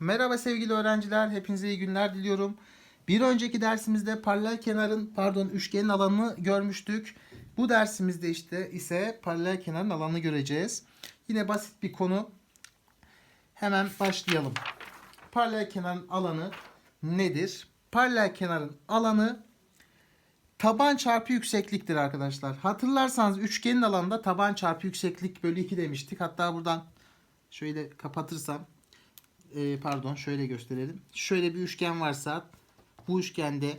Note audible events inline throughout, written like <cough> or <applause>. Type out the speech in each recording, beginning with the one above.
Merhaba sevgili öğrenciler, hepinize iyi günler diliyorum. Bir önceki dersimizde paralel kenarın, pardon üçgenin alanını görmüştük. Bu dersimizde işte ise paralel kenarın alanını göreceğiz. Yine basit bir konu. Hemen başlayalım. Paralel kenarın alanı nedir? Paralel kenarın alanı taban çarpı yüksekliktir arkadaşlar. Hatırlarsanız üçgenin alanında taban çarpı yükseklik bölü 2 demiştik. Hatta buradan şöyle kapatırsam e, pardon şöyle gösterelim. Şöyle bir üçgen varsa bu üçgende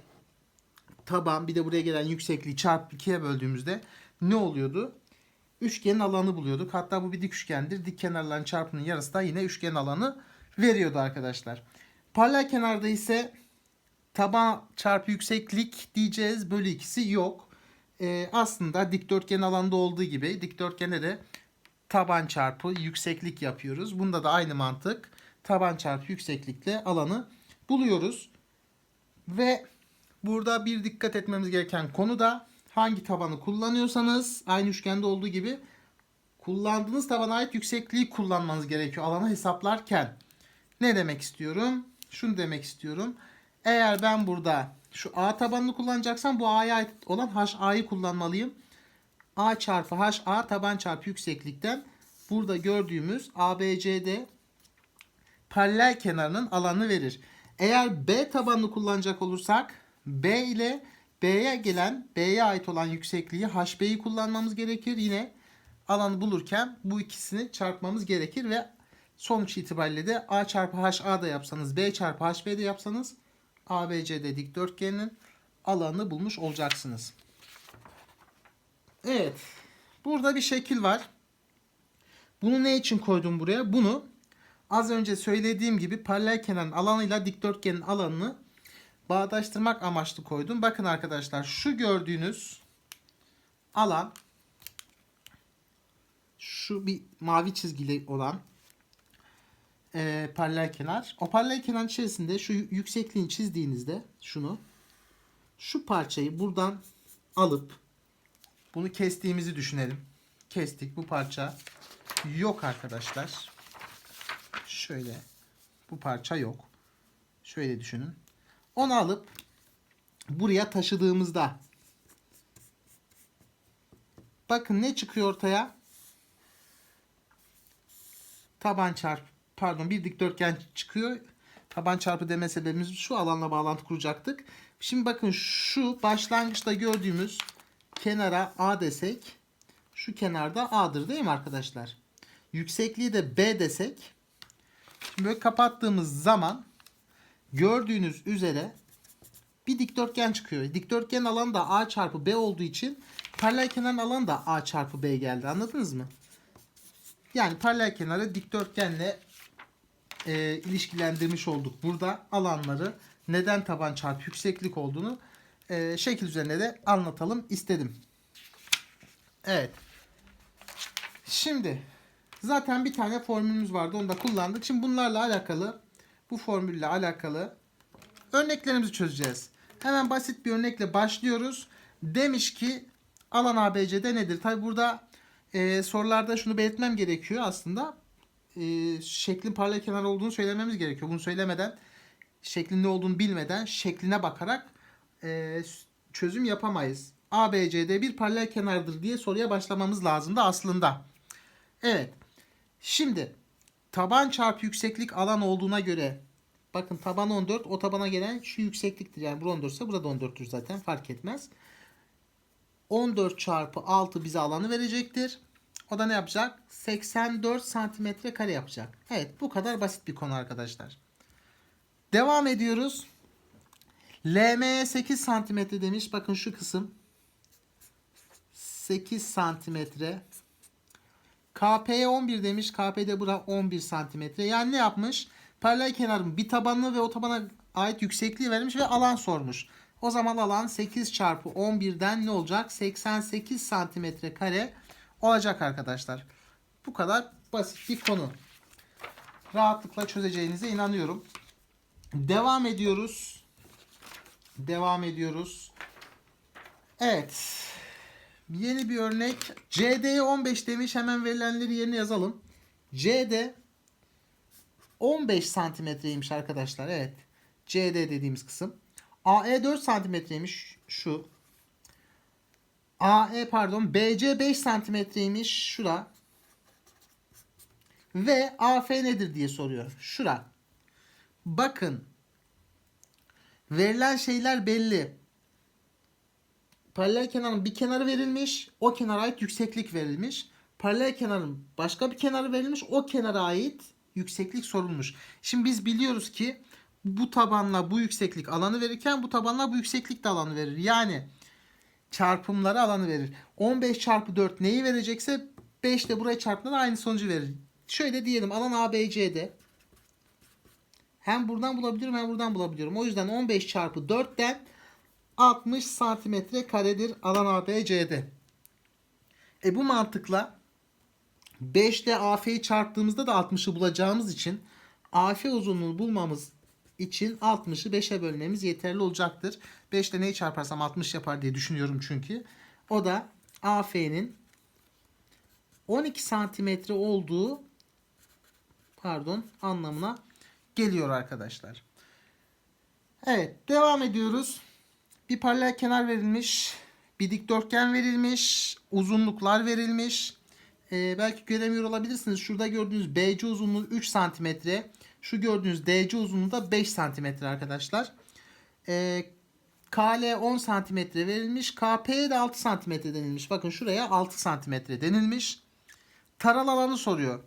taban bir de buraya gelen yüksekliği çarpı 2'ye böldüğümüzde ne oluyordu? Üçgenin alanı buluyorduk. Hatta bu bir dik üçgendir. Dik kenarların çarpımının yarısı da yine üçgen alanı veriyordu arkadaşlar. Paralel kenarda ise taban çarpı yükseklik diyeceğiz. Bölü ikisi yok. Ee, aslında dikdörtgen alanda olduğu gibi dikdörtgene de taban çarpı yükseklik yapıyoruz. Bunda da aynı mantık. Taban çarpı yükseklikle alanı buluyoruz. Ve burada bir dikkat etmemiz gereken konu da hangi tabanı kullanıyorsanız aynı üçgende olduğu gibi kullandığınız tabana ait yüksekliği kullanmanız gerekiyor alanı hesaplarken. Ne demek istiyorum? Şunu demek istiyorum. Eğer ben burada şu A tabanını kullanacaksam bu A'ya ait olan HA'yı kullanmalıyım. A çarpı HA taban çarpı yükseklikten burada gördüğümüz ABCD paralel kenarının alanı verir. Eğer B tabanını kullanacak olursak B ile B'ye gelen B'ye ait olan yüksekliği HB'yi kullanmamız gerekir. Yine alanı bulurken bu ikisini çarpmamız gerekir ve sonuç itibariyle de A çarpı HA da yapsanız B çarpı HB de yapsanız ABCD dikdörtgeninin alanını bulmuş olacaksınız. Evet. Burada bir şekil var. Bunu ne için koydum buraya? Bunu az önce söylediğim gibi paralel kenarın alanıyla dikdörtgenin alanını bağdaştırmak amaçlı koydum. Bakın arkadaşlar şu gördüğünüz alan şu bir mavi çizgili olan e, paralel kenar. O paralel kenarın içerisinde şu yüksekliğini çizdiğinizde şunu şu parçayı buradan alıp bunu kestiğimizi düşünelim. Kestik bu parça yok arkadaşlar. Şöyle bu parça yok. Şöyle düşünün. Onu alıp buraya taşıdığımızda bakın ne çıkıyor ortaya? Taban çarpı pardon bir dikdörtgen çıkıyor. Taban çarpı deme sebebimiz şu alanla bağlantı kuracaktık. Şimdi bakın şu başlangıçta gördüğümüz kenara A desek şu kenarda A'dır değil mi arkadaşlar? Yüksekliği de B desek şimdi böyle kapattığımız zaman gördüğünüz üzere bir dikdörtgen çıkıyor. Dikdörtgen alanı da A çarpı B olduğu için paralel kenarın alanı da A çarpı B geldi. Anladınız mı? Yani paralel kenarı dikdörtgenle e, ilişkilendirmiş olduk. Burada alanları neden taban çarpı yükseklik olduğunu e, şekil üzerinde de anlatalım istedim. Evet. Şimdi zaten bir tane formülümüz vardı. Onu da kullandık. Şimdi bunlarla alakalı bu formülle alakalı örneklerimizi çözeceğiz. Hemen basit bir örnekle başlıyoruz. Demiş ki alan ABC'de nedir? Tabi burada e, sorularda şunu belirtmem gerekiyor aslında. E, şeklin paralel kenar olduğunu söylememiz gerekiyor. Bunu söylemeden şeklin ne olduğunu bilmeden şekline bakarak e, çözüm yapamayız. ABCD bir paralel kenardır diye soruya başlamamız lazımdı aslında. Evet. Şimdi taban çarpı yükseklik alan olduğuna göre bakın taban 14 o tabana gelen şu yüksekliktir. Yani bu 14 ise burada 14'tür zaten fark etmez. 14 çarpı 6 bize alanı verecektir. O da ne yapacak? 84 santimetre kare yapacak. Evet bu kadar basit bir konu arkadaşlar. Devam ediyoruz. LM 8 santimetre demiş. Bakın şu kısım. 8 santimetre. KP'ye 11 demiş. KP'de bura 11 santimetre. Yani ne yapmış? Paralel kenarın bir tabanını ve o tabana ait yüksekliği vermiş ve alan sormuş. O zaman alan 8 çarpı 11'den ne olacak? 88 santimetre kare olacak arkadaşlar. Bu kadar basit bir konu. Rahatlıkla çözeceğinize inanıyorum. Devam ediyoruz. Devam ediyoruz. Evet. Yeni bir örnek. CD'ye 15 demiş. Hemen verilenleri yerine yazalım. CD 15 santimetreymiş arkadaşlar. Evet. CD dediğimiz kısım. AE 4 santimetreymiş şu. AE pardon BC 5 santimetreymiş şura. Ve AF nedir diye soruyor. Şura. Bakın. Verilen şeyler belli. Paralel kenarın bir kenarı verilmiş. O kenara ait yükseklik verilmiş. Paralel kenarın başka bir kenarı verilmiş. O kenara ait yükseklik sorulmuş. Şimdi biz biliyoruz ki bu tabanla bu yükseklik alanı verirken bu tabanla bu yükseklik de alanı verir. Yani çarpımları alanı verir. 15 çarpı 4 neyi verecekse 5 de buraya çarptığında da aynı sonucu verir. Şöyle diyelim alan ABC'de. Hem buradan bulabiliyorum hem buradan bulabiliyorum. O yüzden 15 çarpı 4'ten 60 santimetre karedir alan ABC'de. E bu mantıkla 5 ile AF'yi çarptığımızda da 60'ı bulacağımız için AF uzunluğunu bulmamız için 60'ı 5'e bölmemiz yeterli olacaktır. 5 ile neyi çarparsam 60 yapar diye düşünüyorum çünkü. O da AF'nin 12 santimetre olduğu pardon anlamına geliyor arkadaşlar. Evet devam ediyoruz. Bir paralel kenar verilmiş. Bir dikdörtgen verilmiş. Uzunluklar verilmiş. Ee, belki göremiyor olabilirsiniz. Şurada gördüğünüz BC uzunluğu 3 santimetre. Şu gördüğünüz DC uzunluğu da 5 santimetre arkadaşlar. Ee, KL 10 santimetre verilmiş. KP'ye de 6 santimetre denilmiş. Bakın şuraya 6 santimetre denilmiş. Taral alanı soruyor.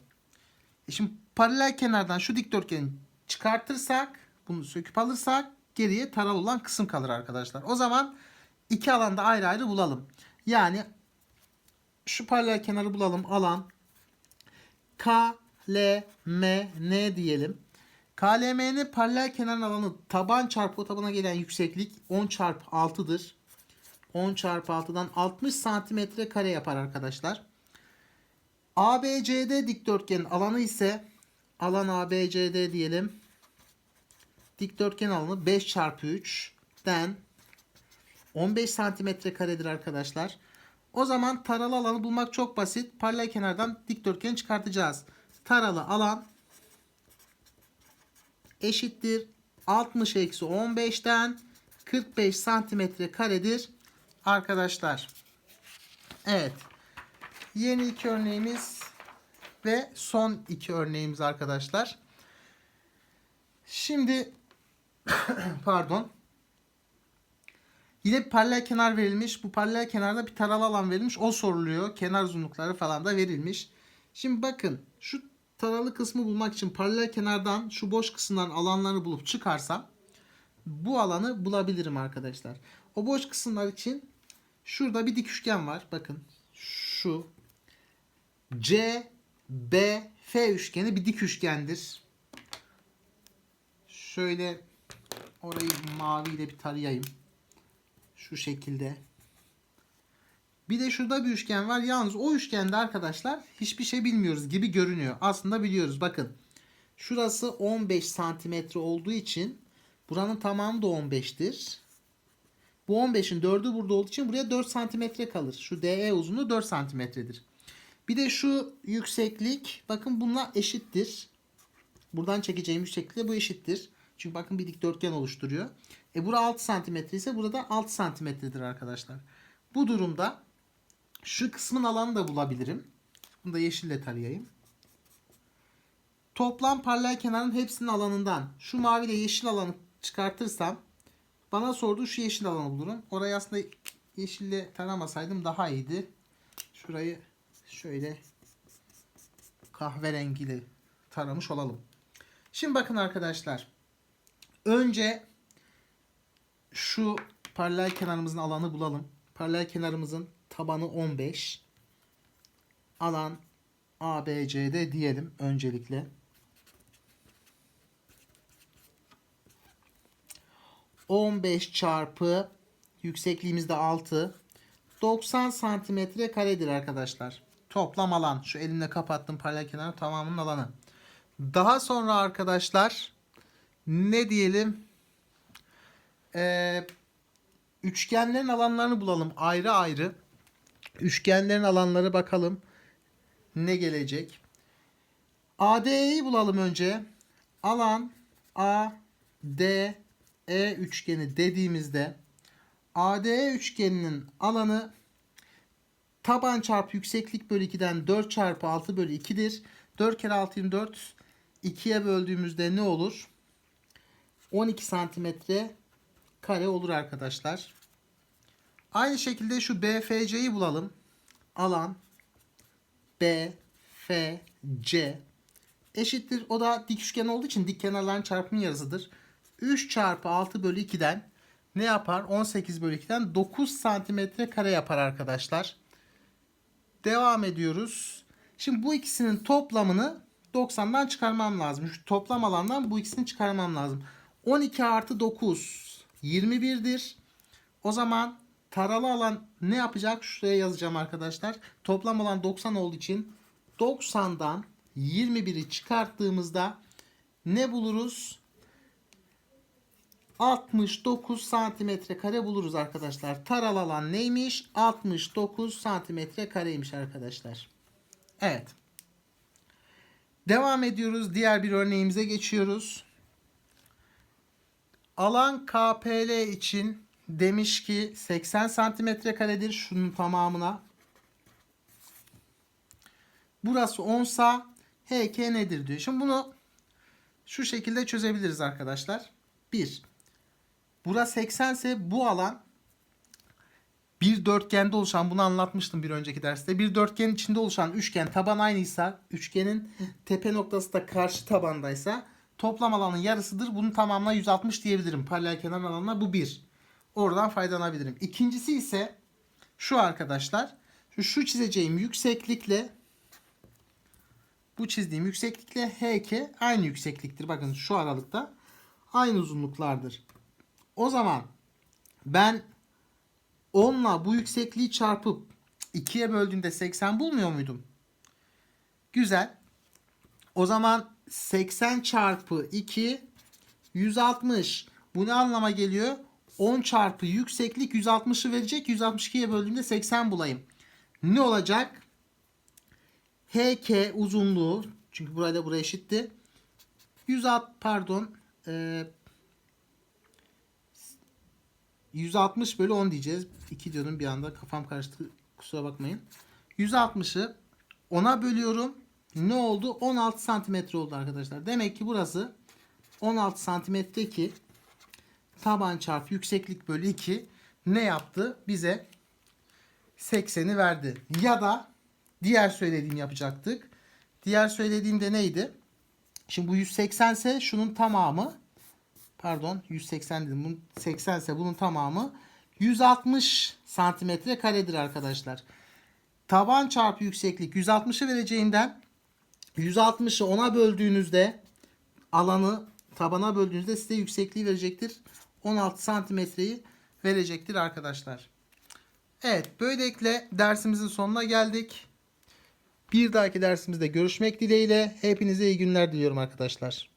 E şimdi paralel kenardan şu dikdörtgeni çıkartırsak, bunu söküp alırsak geriye taral olan kısım kalır arkadaşlar. O zaman iki alanda ayrı ayrı bulalım. Yani şu paralel kenarı bulalım. Alan K, L, M, N diyelim. KLM'nin paralel kenarın alanı taban çarpı o tabana gelen yükseklik 10 çarpı 6'dır. 10 çarpı 6'dan 60 santimetre kare yapar arkadaşlar. ABCD dikdörtgenin alanı ise alan ABCD diyelim. Dikdörtgen alanı 5 çarpı 3'den 15 santimetre karedir arkadaşlar. O zaman taralı alanı bulmak çok basit. Paralel kenardan dikdörtgeni çıkartacağız. Taralı alan eşittir 60 eksi 15'ten 45 santimetre karedir arkadaşlar. Evet. Yeni iki örneğimiz ve son iki örneğimiz arkadaşlar. Şimdi <coughs> pardon. Yine paralel kenar verilmiş. Bu paralel kenarda bir taralı alan verilmiş. O soruluyor. Kenar uzunlukları falan da verilmiş. Şimdi bakın şu taralı kısmı bulmak için paralel kenardan şu boş kısımdan alanlarını bulup çıkarsam bu alanı bulabilirim arkadaşlar. O boş kısımlar için şurada bir dik üçgen var. Bakın şu C B F üçgeni bir dik üçgendir. Şöyle orayı maviyle bir tarayayım. Şu şekilde. Bir de şurada bir üçgen var. Yalnız o üçgende arkadaşlar hiçbir şey bilmiyoruz gibi görünüyor. Aslında biliyoruz. Bakın. Şurası 15 santimetre olduğu için buranın tamamı da 15'tir. Bu 15'in 4'ü burada olduğu için buraya 4 santimetre kalır. Şu DE uzunluğu 4 santimetredir. Bir de şu yükseklik bakın bununla eşittir. Buradan çekeceğim yükseklikle bu eşittir. Çünkü bakın bir dikdörtgen oluşturuyor. E bura 6 santimetre ise burada 6 santimetredir arkadaşlar. Bu durumda şu kısmın alanını da bulabilirim. Bunu da yeşille tarayayım. Toplam paralel kenarın hepsinin alanından şu mavi ile yeşil alanı çıkartırsam bana sorduğu şu yeşil alanı bulurum. Orayı aslında yeşille taramasaydım daha iyiydi. Şurayı şöyle kahverengiyle taramış olalım. Şimdi bakın arkadaşlar. Önce şu paralel kenarımızın alanı bulalım. Paralel kenarımızın tabanı 15. Alan ABCD diyelim öncelikle. ...15 çarpı... ...yüksekliğimiz de 6... ...90 santimetre karedir arkadaşlar. Toplam alan. Şu elimle kapattım paralel kenarın tamamının alanı. Daha sonra arkadaşlar... ...ne diyelim... Ee, üçgenlerin alanlarını bulalım ayrı ayrı. Üçgenlerin alanları bakalım ne gelecek. AD'yi bulalım önce. alan A, D, E üçgeni dediğimizde ADE üçgeninin alanı taban çarpı yükseklik bölü 2'den 4 çarpı 6 bölü 2'dir. 4 kere 6 24 2'ye böldüğümüzde ne olur? 12 santimetre kare olur arkadaşlar. Aynı şekilde şu BFC'yi bulalım. Alan B, F, C eşittir. O da dik üçgen olduğu için dik kenarların çarpımının yarısıdır. 3 çarpı 6 bölü 2'den ne yapar? 18 bölü 2'den 9 santimetre kare yapar arkadaşlar. Devam ediyoruz. Şimdi bu ikisinin toplamını 90'dan çıkarmam lazım. Şu toplam alandan bu ikisini çıkarmam lazım. 12 artı 9 21'dir. O zaman taralı alan ne yapacak? Şuraya yazacağım arkadaşlar. Toplam alan 90 olduğu için 90'dan 21'i çıkarttığımızda ne buluruz? 69 santimetre kare buluruz arkadaşlar. Taralı alan neymiş? 69 santimetre kareymiş arkadaşlar. Evet. Devam ediyoruz. Diğer bir örneğimize geçiyoruz. Alan KPL için demiş ki 80 santimetre karedir şunun tamamına. Burası 10 sa HK nedir diyor. Şimdi bunu şu şekilde çözebiliriz arkadaşlar. 1. Burası 80 ise bu alan bir dörtgende oluşan bunu anlatmıştım bir önceki derste. Bir dörtgenin içinde oluşan üçgen taban aynıysa üçgenin tepe noktası da karşı tabandaysa toplam alanın yarısıdır. Bunun tamamına 160 diyebilirim. Paralel kenar alanına bu bir. Oradan faydalanabilirim. İkincisi ise şu arkadaşlar. Şu, şu çizeceğim yükseklikle bu çizdiğim yükseklikle HK aynı yüksekliktir. Bakın şu aralıkta aynı uzunluklardır. O zaman ben 10 ile bu yüksekliği çarpıp 2'ye böldüğümde 80 bulmuyor muydum? Güzel. O zaman 80 çarpı 2 160. Bu ne anlama geliyor? 10 çarpı yükseklik 160'ı verecek. 162'ye böldüğümde 80 bulayım. Ne olacak? HK uzunluğu çünkü burada buraya eşitti. 160 pardon e, 160 bölü 10 diyeceğiz. 2 diyordum bir anda kafam karıştı. Kusura bakmayın. 160'ı 10'a bölüyorum. Ne oldu? 16 santimetre oldu arkadaşlar. Demek ki burası 16 santimetre ki taban çarpı yükseklik bölü 2 ne yaptı? Bize 80'i verdi. Ya da diğer söylediğim yapacaktık. Diğer söylediğim de neydi? Şimdi bu 180 ise şunun tamamı pardon 180 dedim. Bunun 80 ise bunun tamamı 160 santimetre karedir arkadaşlar. Taban çarpı yükseklik 160'ı vereceğinden 160'ı 10'a böldüğünüzde alanı tabana böldüğünüzde size yüksekliği verecektir. 16 santimetreyi verecektir arkadaşlar. Evet böylelikle dersimizin sonuna geldik. Bir dahaki dersimizde görüşmek dileğiyle. Hepinize iyi günler diliyorum arkadaşlar.